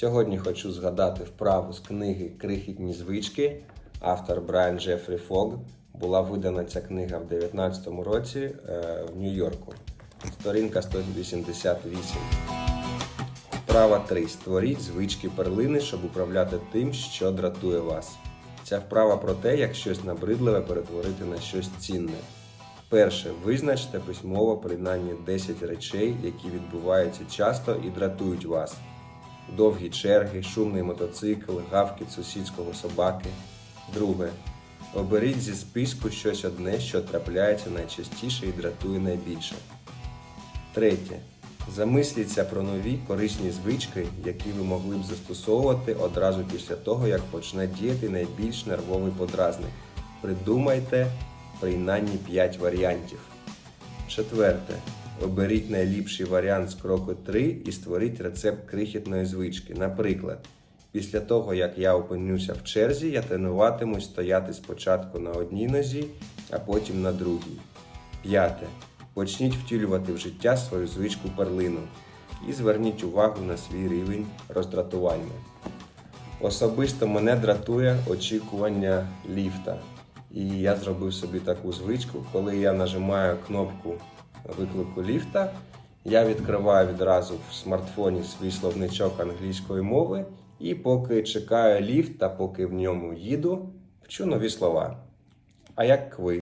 Сьогодні хочу згадати вправу з книги Крихітні звички. Автор Брайан Джефрі Фог. Була видана ця книга в 2019 році е, в Нью-Йорку. Сторінка 188. Вправа 3. Створіть звички перлини, щоб управляти тим, що дратує вас. Ця вправа про те, як щось набридливе перетворити на щось цінне. Перше. Визначте письмово принаймні 10 речей, які відбуваються часто і дратують вас. Довгі черги, шумний мотоцикл, гавкіт сусідського собаки. Друге. Оберіть зі списку щось одне, що трапляється найчастіше і дратує найбільше. Третє. Замисліться про нові корисні звички, які ви могли б застосовувати одразу після того, як почне діяти найбільш нервовий подразник. Придумайте принаймні 5 варіантів. Четверте. Оберіть найліпший варіант з кроку 3 і створіть рецепт крихітної звички. Наприклад, після того, як я опинюся в черзі, я тренуватимусь стояти спочатку на одній нозі, а потім на другій. П'яте. Почніть втілювати в життя свою звичку перлину і зверніть увагу на свій рівень роздратування. Особисто мене дратує очікування ліфта. І я зробив собі таку звичку, коли я нажимаю кнопку виклику ліфта, я відкриваю відразу в смартфоні свій словничок англійської мови і поки чекаю ліфт та поки в ньому їду, вчу нові слова. А як ви?